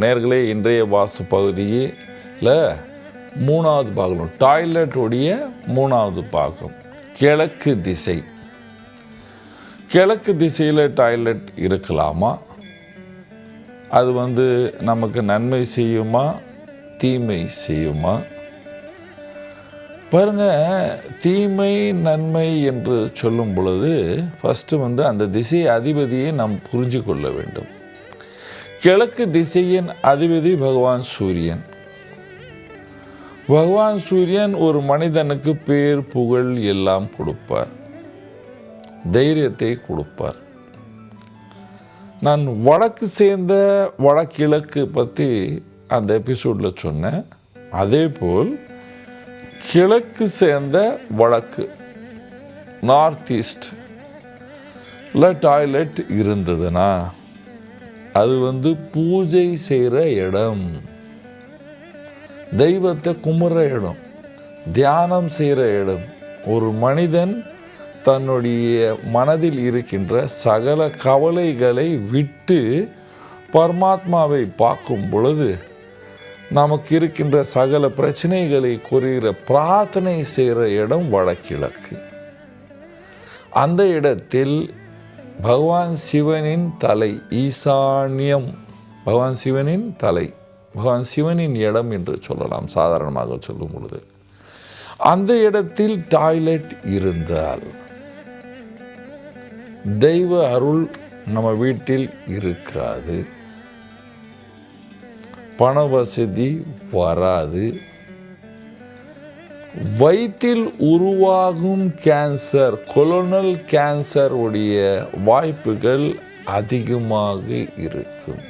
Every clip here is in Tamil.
நேர்களே இன்றைய வாஸ்து பகுதியில் மூணாவது பாகம் டாய்லெட்டுடைய மூணாவது பாகம் கிழக்கு திசை. கிழக்கு திசையில் டாய்லெட் இருக்கலாமா? அது வந்து நமக்கு நன்மை செய்யுமா? தீமை செய்யுமா? பாருங்க தீமை நன்மை என்று சொல்லும் பொழுது ஃபஸ்ட்டு வந்து அந்த திசை அதிபதியை நாம் புரிஞ்சு கொள்ள வேண்டும். கிழக்கு திசையின் அதிபதி பகவான் சூரியன். பகவான் சூரியன் ஒரு மனிதனுக்கு பேர் புகழ் எல்லாம் கொடுப்பார். தைரியத்தை கொடுப்பார். நான் வடக்கு சேர்ந்த வடகிழக்கு பற்றி அந்த எபிசோடில் சொன்னேன். அதே போல் கிழக்கு சேர்ந்த வடக்கு நார்த் ஈஸ்டில் டாய்லெட் இருந்ததுன்னா அது வந்து பூஜை செய்கிற இடம். தெய்வத்தை கும்பிட்ற இடம் தியானம் செய்கிற இடம். ஒரு மனிதன் தன்னுடைய மனதில் இருக்கின்ற சகல கவலைகளை விட்டு பரமாத்மாவை பார்க்கும் பொழுது நமக்கு இருக்கின்ற சகல பிரச்சனைகளை குறிகிற பிரார்த்தனை செய்கிற இடம் வடகிழக்கு. அந்த இடத்தில் பகவான் சிவனின் தலை ஈசான்யம். பகவான் சிவனின் தலை பகவான் சிவனின் இடம் என்று சொல்லலாம் சாதாரணமாக சொல்லும் பொழுது. அந்த இடத்தில் டாய்லெட் இருந்தால் தெய்வ அருள் நம்ம வீட்டில் இருக்காது. பண வசதி வராது. வயிற்றில் உருவாகும் கேன்சர் கொலோனல் கேன்சர் உடைய வாய்ப்புகள் அதிகமாக இருக்கும்.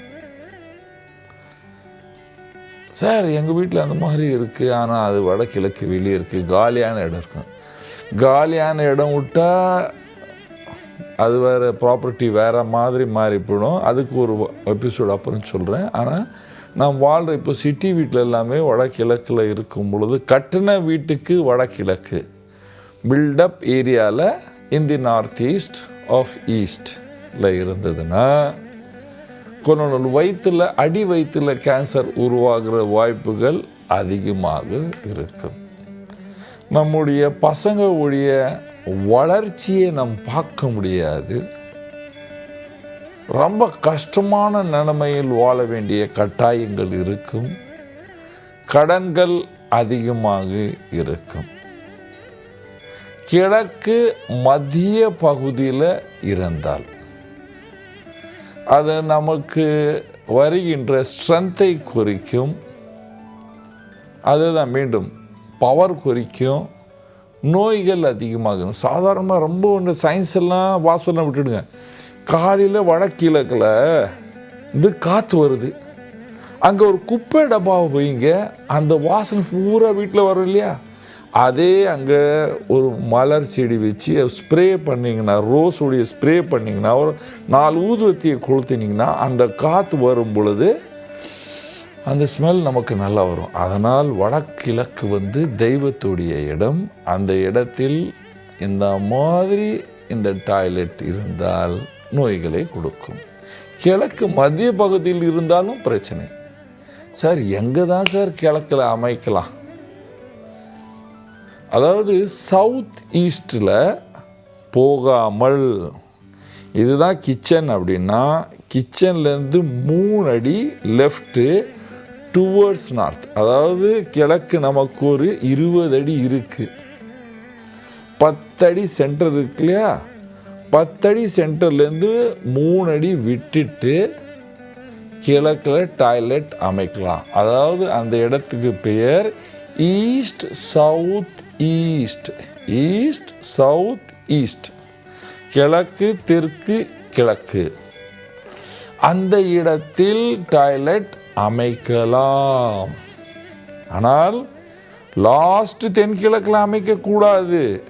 சார் எங்கள் வீட்டில் அந்த மாதிரி இருக்குது ஆனால் அது வடகிழக்கு வெளியே இருக்குது காலியான இடம் இருக்கும். காலியான இடம் விட்டால் அது வேறு ப்ராப்பர்ட்டி வேறு மாதிரி மாறி போயிடும். அதுக்கு ஒரு எபிசோடு அப்புறம் சொல்கிறேன் ஆனால் நாம் வாழ்கிற இப்போ சிட்டி வீட்டில் எல்லாமே வடகிழக்கில் இருக்கும் பொழுது கட்டின வீட்டுக்கு வடகிழக்கு. பில்டப் ஏரியாவில் in the north east of ஈஸ்டில் இருந்ததுன்னா கொஞ்சம் வயிற்றில் அடி வயிற்றில் கேன்சர் உருவாகிற வாய்ப்புகள் அதிகமாக இருக்கும். நம்முடைய பசங்க உடைய வளர்ச்சியை நாம் பார்க்க முடியாது. ரொம்ப கஷ்டமான நிலைமையில் வாழ வேண்டிய கட்டாயங்கள் இருக்கும். கடன்கள் அதிகமாக இருக்கும். கிழக்கு மத்திய பகுதியில் இருந்தால் அது நமக்கு வருகின்ற ஸ்ட்ரென்த்தை குறிக்கும். அதுதான் மீண்டும் பவர் குறிக்கும். நோய்கள் அதிகமாகும். சாதாரணமாக ரொம்ப ஒன்று சயின்ஸ் எல்லாம் வாசலாம் விட்டுடுங்க. காலையில் வடக்கிழக்கில் இது காற்று வருது. அங்கே ஒரு குப்பை டப்பாவை போயிங்க அந்த வாசனை பூரா வீட்டில் வரும் இல்லையா? அதே அங்கே ஒரு மலர் செடி வச்சு ஸ்ப்ரே பண்ணிங்கன்னா ரோஸ் உடைய ஸ்ப்ரே பண்ணிங்கன்னா ஒரு நாலு ஊதுவத்தியை கொளுத்தினீங்கன்னா அந்த காற்று வரும் பொழுது அந்த ஸ்மெல் நமக்கு நல்லா வரும். அதனால் வடக்கிழக்கு வந்து தெய்வத்துடைய இடம். அந்த இடத்தில் இந்த மாதிரி இந்த டாய்லெட் இருந்தால் நோய்களை கொடுக்கும். கிழக்கு மத்திய பகுதியில் இருந்தாலும் பிரச்சனை. சார் எங்கே தான் சார் கிழக்கில் அமைக்கலாம்? அதாவது சவுத் ஈஸ்டில் போகாமல் இதுதான் கிச்சன் அப்படின்னா கிச்சன்லேருந்து மூணு அடி லெஃப்ட்டு டுவர்ட்ஸ் நார்த் அதாவது கிழக்கு நமக்கு ஒரு இருபது அடி இருக்குது பத்தடி சென்டர் இருக்கு இல்லையா? பத்தடி சென்டர்லேருந்து மூணு அடி விட்டுட்டு கிழக்கில் டாய்லெட் அமைக்கலாம். அதாவது அந்த இடத்துக்கு பெயர் east south east. East south east. கிழக்கு தெற்கு கிழக்கு. அந்த இடத்தில் டாய்லெட் அமைக்கலாம். ஆனால் லாஸ்ட் தென்கிழக்கில் அமைக்கக்கூடாது.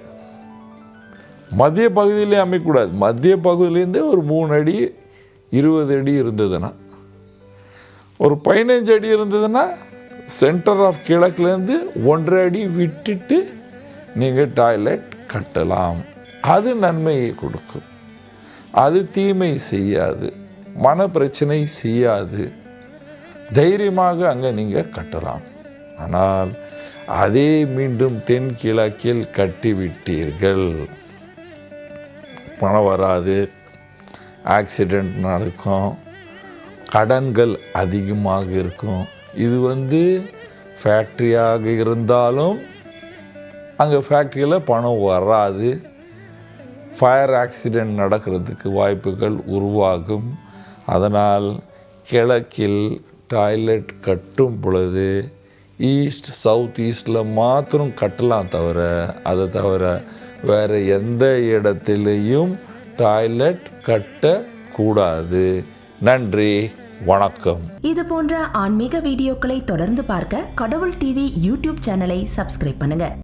மத்திய பகுதியிலே அமைக்கக்கூடாது. மத்திய பகுதியிலேருந்து ஒரு மூணு அடி இருபது அடி இருந்ததுன்னா ஒரு பதினஞ்சு அடி இருந்ததுன்னா சென்டர் ஆஃப் கிழக்குலேருந்து ஒன்றரை அடி விட்டுட்டு நீங்கள் டாய்லெட் கட்டலாம். அது நன்மையை கொடுக்கும். அது தீமை செய்யாது. மன பிரச்சனை செய்யாது. தைரியமாக அங்கே நீங்கள் கட்டலாம். ஆனால் அதே மீண்டும் தென்கிழக்கில் கட்டிவிட்டீர்கள். பணம் வராது ஆக்சிடெண்ட் நடக்கும் கடன்கள் அதிகமாக இருக்கும். இது வந்து ஃபேக்ட்ரியாக இருந்தாலும் அங்கே ஃபேக்ட்ரியில் பணம் வராது. ஃபயர் ஆக்சிடெண்ட் நடக்கிறதுக்கு வாய்ப்புகள் உருவாகும். அதனால் கிழக்கில் டாய்லெட் கட்டும் பொழுது ஈஸ்ட் சவுத் ஈஸ்டில் மாத்திரம் கட்டலாம் தவிர அதை தவிர வேறு எந்த இடத்திலையும் டாய்லெட் கட்டக்கூடாது. நன்றி வணக்கம். இது போன்ற ஆன்மீக வீடியோக்களை தொடர்ந்து பார்க்க கடவுள் டிவி யூடியூப் சேனலை சப்ஸ்கிரைப் பண்ணுங்க.